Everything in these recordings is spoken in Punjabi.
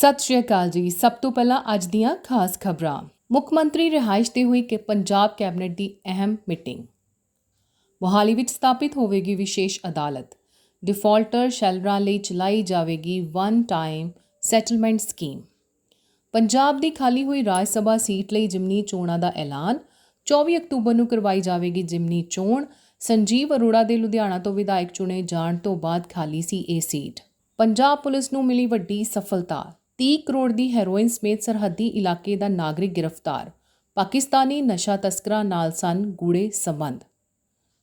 ਸਤਿ ਸ਼੍ਰੀ ਅਕਾਲ ਜੀ। ਸਭ ਤੋਂ ਪਹਿਲਾਂ ਅੱਜ ਦੀਆਂ ਖਾਸ ਖਬਰਾਂ। ਮੁੱਖ ਮੰਤਰੀ ਰਿਹਾਇਸ਼ ਤੇ ਹੋਈ ਕਿ ਪੰਜਾਬ ਕੈਬਨਿਟ ਦੀ ਅਹਿਮ ਮੀਟਿੰਗ। ਮੋਹਾਲੀ ਵਿੱਚ ਸਥਾਪਿਤ ਹੋਵੇਗੀ ਵਿਸ਼ੇਸ਼ ਅਦਾਲਤ। ਡਿਫਾਲਟਰ ਸ਼ੈਲਰਾਂ ਲਈ ਚਲਾਈ ਜਾਵੇਗੀ one time settlement scheme Punjab ਦੀ ਖਾਲੀ ਹੋਈ ਰਾਜ ਸਭਾ ਸੀਟ ਲਈ ਜਿਮਨੀ ਚੋਣਾਂ ਦਾ ਐਲਾਨ। 24 ਅਕਤੂਬਰ ਨੂੰ ਕਰਵਾਈ ਜਾਵੇਗੀ ਜਿਮਨੀ ਚੋਣ। ਸੰਜੀਵ ਅਰੋੜਾ ਦੇ ਲੁਧਿਆਣਾ ਤੋਂ ਵਿਧਾਇਕ ਚੁਣੇ ਜਾਣ ਤੋਂ ਬਾਅਦ ਖਾਲੀ ਸੀ ਇਹ ਸੀਟ। ਪੰਜਾਬ ਪੁਲਿਸ ਨੂੰ ਮਿਲੀ ਵੱਡੀ ਸਫਲਤਾ। 30 ਕਰੋੜ ਦੀ ਹੈਰੋਇਨ ਸਮੇਤ ਸਰਹੱਦੀ ਇਲਾਕੇ ਦਾ ਨਾਗਰਿਕ ਗ੍ਰਿਫਤਾਰ। ਪਾਕਿਸਤਾਨੀ ਨਸ਼ਾ ਤਸਕਰਾਂ ਨਾਲ ਸਨ ਗੂੜੇ ਸੰਬੰਧ।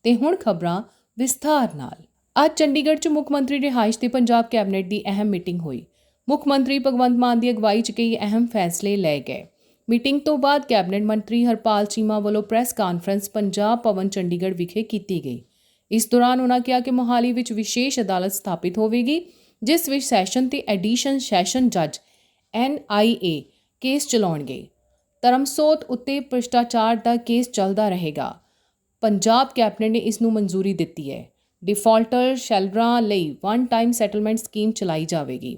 ਤੇ ਹੁਣ ਖਬਰਾਂ ਵਿਸਥਾਰ ਨਾਲ। ਅੱਜ ਚੰਡੀਗੜ੍ਹ 'ਚ ਮੁੱਖ ਮੰਤਰੀ ਰਿਹਾਇਸ਼ ਤੇ ਪੰਜਾਬ ਕੈਬਨਿਟ ਦੀ ਅਹਿਮ ਮੀਟਿੰਗ ਹੋਈ। ਮੁੱਖ ਮੰਤਰੀ ਭਗਵੰਤ ਮਾਨ ਦੀ ਅਗਵਾਈ 'ਚ ਕਈ ਅਹਿਮ ਫੈਸਲੇ ਲਏ ਗਏ। ਮੀਟਿੰਗ ਤੋਂ ਬਾਅਦ ਕੈਬਨਿਟ ਮੰਤਰੀ ਹਰਪਾਲ ਚੀਮਾ ਵੱਲੋਂ ਪ੍ਰੈਸ ਕਾਨਫਰੰਸ ਪੰਜਾਬ ਭਵਨ ਚੰਡੀਗੜ੍ਹ ਵਿਖੇ ਕੀਤੀ ਗਈ। ਇਸ ਦੌਰਾਨ ਉਨ੍ਹਾਂ ਕਿਹਾ ਕਿ ਮੋਹਾਲੀ ਵਿੱਚ ਵਿਸ਼ੇਸ਼ ਅਦਾਲਤ ਸਥਾਪਿਤ ਹੋਵੇਗੀ, ਜਿਸ ਵਿੱਚ ਸੈਸ਼ਨ ਤੇ ਐਡੀਸ਼ਨ ਸੈਸ਼ਨ ਜੱਜ ਐਨ ਆਈ ਏ ਕੇਸ ਚਲਾਉਣਗੇ। ਧਰਮਸੋਤ ਉੱਤੇ ਭ੍ਰਿਸ਼ਟਾਚਾਰ ਦਾ ਕੇਸ ਚੱਲਦਾ ਰਹੇਗਾ। ਪੰਜਾਬ ਕੈਬਨਿਟ ਨੇ ਇਸ ਨੂੰ ਮਨਜ਼ੂਰੀ ਦਿੱਤੀ ਹੈ। ਡਿਫਾਲਟਰ ਸ਼ੈਲਰਾਂ ਲਈ ਵਨ ਟਾਈਮ ਸੈਟਲਮੈਂਟ ਸਕੀਮ ਚਲਾਈ ਜਾਵੇਗੀ।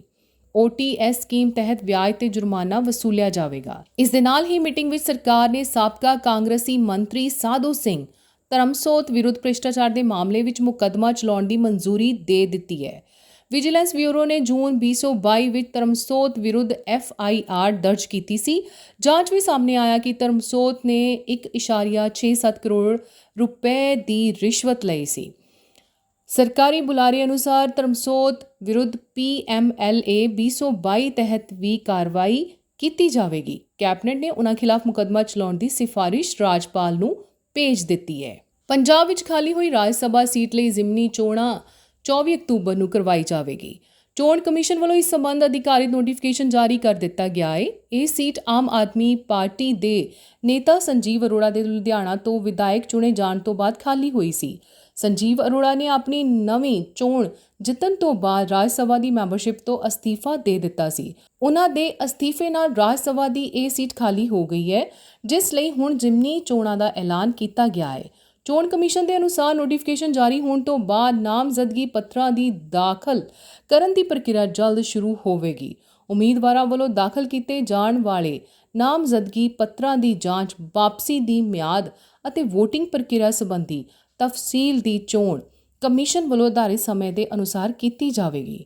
OTS ਸਕੀਮ ਤਹਿਤ ਵਿਆਜ ਤੇ ਜੁਰਮਾਨਾ ਵਸੂਲਿਆ ਜਾਵੇਗਾ। ਇਸ ਦੇ ਨਾਲ ਹੀ ਮੀਟਿੰਗ ਵਿੱਚ ਸਰਕਾਰ ਨੇ ਸਾਬਕਾ ਕਾਂਗਰਸੀ ਮੰਤਰੀ ਸਾਧੂ ਸਿੰਘ ਧਰਮਸੋਤ ਵਿਰੁੱਧ ਭ੍ਰਿਸ਼ਟਾਚਾਰ ਦੇ ਮਾਮਲੇ ਵਿੱਚ ਮੁਕੱਦਮਾ ਚਲਾਉਣ ਦੀ ਮਨਜ਼ੂਰੀ ਦੇ ਦਿੱਤੀ ਹੈ। ਵਿਜੀਲੈਂਸ ਬਿਊਰੋ ਨੇ ਜੂਨ 2022 ਵਿੱਚ ਧਰਮਸੋਤ ਵਿਰੁੱਧ ਐਫ ਆਈ ਆਰ ਦਰਜ ਕੀਤੀ ਸੀ। ਜਾਂਚ ਵਿੱਚ ਸਾਹਮਣੇ ਆਇਆ ਕਿ ਧਰਮਸੋਤ ਨੇ 1.67 ਕਰੋੜ ਰੁਪਏ ਦੀ ਰਿਸ਼ਵਤ ਲਈ ਸੀ। ਸਰਕਾਰੀ ਬੁਲਾਰੇ ਅਨੁਸਾਰ ਧਰਮਸੋਤ ਵਿਰੁੱਧ ਪੀਐਮਐਲਏ 222 ਤਹਿਤ ਵੀ ਕਾਰਵਾਈ ਕੀਤੀ ਜਾਵੇਗੀ। ਕੈਬਨਿਟ ਨੇ ਉਨ੍ਹਾਂ ਖਿਲਾਫ ਮੁਕੱਦਮਾ ਚਲਾਉਣ ਦੀ ਸਿਫਾਰਿਸ਼ ਰਾਜਪਾਲ ਨੂੰ ਭੇਜ ਦਿੱਤੀ ਹੈ। ਪੰਜਾਬ ਵਿੱਚ ਖਾਲੀ ਹੋਈ ਰਾਜ ਸਭਾ ਸੀਟ ਲਈ ਜ਼ਿਮਨੀ ਚੋਣਾਂ 24 ਅਕਤੂਬਰ ਨੂੰ ਕਰਵਾਈ ਜਾਵੇਗੀ। ਚੋਣ ਕਮਿਸ਼ਨ ਵੱਲੋਂ ਇਸ ਸੰਬੰਧ ਅਧਿਕਾਰਿਤ ਨੋਟੀਫਿਕੇਸ਼ਨ ਜਾਰੀ ਕਰ ਦਿੱਤਾ ਗਿਆ ਹੈ ਇਹ ਸੀਟ ਆਮ ਆਦਮੀ ਪਾਰਟੀ ਦੇ ਨੇਤਾ ਸੰਜੀਵ ਅਰੋੜਾ ਦੇ ਲੁਧਿਆਣਾ ਤੋਂ ਵਿਧਾਇਕ ਚੁਣੇ ਜਾਣ ਤੋਂ ਬਾਅਦ ਖਾਲੀ ਹੋਈ ਸੀ। ਸੰਜੀਵ ਅਰੋੜਾ ਨੇ ਆਪਣੀ ਨਵੀਂ ਚੋਣ ਜਿੱਤਣ ਤੋਂ ਬਾਅਦ ਰਾਜ ਸਭਾ ਦੀ ਮੈਂਬਰਸ਼ਿਪ ਤੋਂ ਅਸਤੀਫਾ ਦੇ ਦਿੱਤਾ ਸੀ। ਉਹਨਾਂ ਦੇ ਅਸਤੀਫੇ ਨਾਲ ਰਾਜ ਸਭਾ ਦੀ ਇਹ ਸੀਟ ਖਾਲੀ ਹੋ ਗਈ ਹੈ, ਜਿਸ ਲਈ ਹੁਣ ਜਿਮਨੀ ਚੋਣਾਂ ਦਾ ਐਲਾਨ ਕੀਤਾ ਗਿਆ ਹੈ ਚੋਣ ਕਮਿਸ਼ਨ ਦੇ ਅਨੁਸਾਰ ਨੋਟੀਫਿਕੇਸ਼ਨ ਜਾਰੀ ਹੋਣ ਤੋਂ ਬਾਅਦ ਨਾਮਜ਼ਦਗੀ ਪੱਤਰਾਂ ਦੀ ਦਾਖਲ ਕਰਨ ਦੀ ਪ੍ਰਕਿਰਿਆ ਜਲਦ ਸ਼ੁਰੂ ਹੋਵੇਗੀ। ਉਮੀਦਵਾਰਾਂ ਵੱਲੋਂ ਦਾਖਲ ਕੀਤੇ ਜਾਣ ਵਾਲੇ ਨਾਮਜ਼ਦਗੀ ਪੱਤਰਾਂ ਦੀ ਜਾਂਚ ਵਾਪਸੀ ਦੀ ਮਿਆਦ ਅਤੇ VOTING ਪ੍ਰਕਿਰਿਆ ਸੰਬੰਧੀ ਤਫਸੀਲ ਦੀ ਚੋਣ ਕਮਿਸ਼ਨ ਵੱਲੋਂ ਆਧਾਰਿਤ ਸਮੇਂ ਦੇ ਅਨੁਸਾਰ ਕੀਤੀ ਜਾਵੇਗੀ।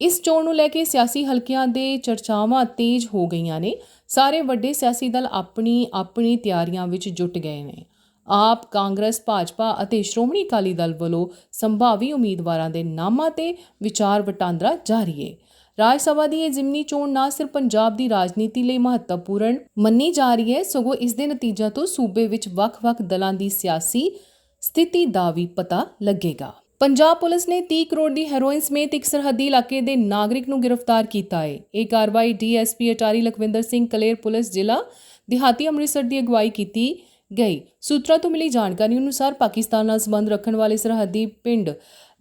ਇਸ ਚੋਣ ਨੂੰ ਲੈ ਕੇ ਸਿਆਸੀ ਹਲਕਿਆਂ ਦੇ ਚਰਚਾਵਾਂ ਤੇਜ਼ ਹੋ ਗਈਆਂ ਨੇ। ਸਾਰੇ ਵੱਡੇ ਸਿਆਸੀ ਦਲ ਆਪਣੀ ਆਪਣੀ ਤਿਆਰੀਆਂ ਵਿੱਚ ਜੁਟ ਗਏ ਨੇ। ਆਪ ਕਾਂਗਰਸ, ਭਾਜਪਾ ਅਤੇ ਸ਼੍ਰੋਮਣੀ ਅਕਾਲੀ ਦਲ ਵੱਲੋਂ ਸੰਭਾਵੀ ਉਮੀਦਵਾਰਾਂ ਦੇ ਨਾਮਾਂ ਤੇ ਵਿਚਾਰ ਵਟਾਂਦਰਾ ਜਾਰੀ ਹੈ ਰਾਜ ਸਭਾ ਦੀ ਇਹ ਜ਼ਿਮਨੀ ਚੋਣ ਨਾ ਸਿਰਫ ਪੰਜਾਬ ਦੀ ਰਾਜਨੀਤੀ ਲਈ ਮਹੱਤਵਪੂਰਨ ਮੰਨੀ ਜਾ ਰਹੀ ਹੈ, ਸਗੋਂ ਇਸ ਦੇ ਨਤੀਜਿਆਂ ਤੋਂ ਸੂਬੇ ਵਿੱਚ ਵੱਖ-ਵੱਖ ਦਲਾਂ ਦੀ ਸਿਆਸੀ ਸਥਿਤੀ ਦਾ ਵੀ ਪਤਾ ਲੱਗੇਗਾ। ਪੰਜਾਬ ਪੁਲਿਸ ਨੇ 30 ਕਰੋੜ ਦੀ ਹੈਰੋਇਨ ਸਮੇਤ ਇੱਕ ਸਰਹੱਦੀ ਇਲਾਕੇ ਦੇ ਨਾਗਰਿਕ ਨੂੰ ਗ੍ਰਿਫਤਾਰ ਕੀਤਾ ਹੈ ਇਹ ਕਾਰਵਾਈ ਡੀਐਸਪੀ ਅਟਾਰੀ ਲਖਵਿੰਦਰ ਸਿੰਘ ਕਲੇਰ ਪੁਲਿਸ ਜ਼ਿਲ੍ਹਾ ਦਿਹਾਤੀ ਅੰਮ੍ਰਿਤਸਰ ਦੀ ਅਗਵਾਈ ਕੀਤੀ ਗਈ। ਸੂਤਰਾਂ ਤੋਂ ਮਿਲੀ ਜਾਣਕਾਰੀ ਅਨੁਸਾਰ ਪਾਕਿਸਤਾਨ ਨਾਲ ਸੰਬੰਧ ਰੱਖਣ ਵਾਲੇ ਸਰਹੱਦੀ ਪਿੰਡ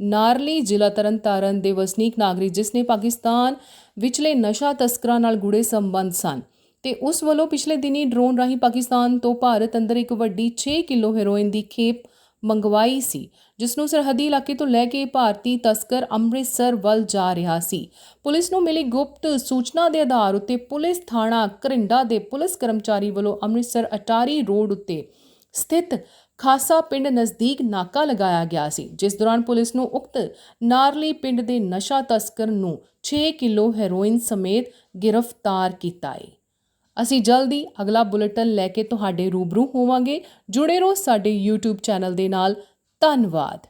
ਨਾਰਲੀ ਜ਼ਿਲ੍ਹਾ ਤਰਨਤਾਰਨ ਦੇ ਵਸਨੀਕ ਨਾਗਰਿਕ, ਜਿਸ ਨੇ ਪਾਕਿਸਤਾਨ ਵਿਚਲੇ ਨਸ਼ਾ ਤਸਕਰਾਂ ਨਾਲ ਗੂੜੇ ਸੰਬੰਧ ਸਨ ਤੇ ਉਸ ਵੱਲੋਂ ਪਿਛਲੇ ਦਿਨੀ ਡਰੋਨ ਰਾਹੀਂ ਪਾਕਿਸਤਾਨ ਤੋਂ ਭਾਰਤ ਅੰਦਰ ਇੱਕ ਵੱਡੀ 6 ਕਿਲੋ ਹੈਰੋਇਨ ਦੀ ਖੇਪ ਮੰਗਵਾਈ ਸੀ ਜਿਸ ਨੂੰ ਸਰਹੱਦੀ ਇਲਾਕੇ ਤੋਂ ਲੈ ਕੇ ਭਾਰਤੀ ਤਸਕਰ ਅੰਮ੍ਰਿਤਸਰ ਵੱਲ ਜਾ ਰਿਹਾ ਸੀ। ਪੁਲਿਸ ਨੂੰ ਮਿਲੀ ਗੁਪਤ ਸੂਚਨਾ ਦੇ ਆਧਾਰ ਉੱਤੇ ਪੁਲਿਸ ਥਾਣਾ ਕਰਿੰਡਾ ਦੇ ਪੁਲਿਸ ਕਰਮਚਾਰੀ ਵੱਲੋਂ ਅੰਮ੍ਰਿਤਸਰ ਅਟਾਰੀ ਰੋਡ ਉੱਤੇ ਸਥਿਤ ਖਾਸਾ ਪਿੰਡ ਨਜ਼ਦੀਕ ਨਾਕਾ ਲਗਾਇਆ ਗਿਆ ਸੀ, ਜਿਸ ਦੌਰਾਨ ਪੁਲਿਸ ਨੂੰ ਉਕਤ ਨਾਰਲੀ ਪਿੰਡ ਦੇ ਨਸ਼ਾ ਤਸਕਰ ਨੂੰ 6 ਕਿਲੋ ਹੈਰੋਇਨ ਸਮੇਤ ਗ੍ਰਿਫਤਾਰ ਕੀਤਾ ਹੈ। ਅਸੀਂ ਜਲਦੀ ਅਗਲਾ ਬੁਲੇਟਿਨ ਲੈ ਕੇ ਤੁਹਾਡੇ ਰੂਬਰੂ ਹੋਵਾਂਗੇ। ਜੁੜੇ ਰਹੋ ਸਾਡੇ YouTube ਚੈਨਲ ਦੇ ਨਾਲ। ਧੰਨਵਾਦ।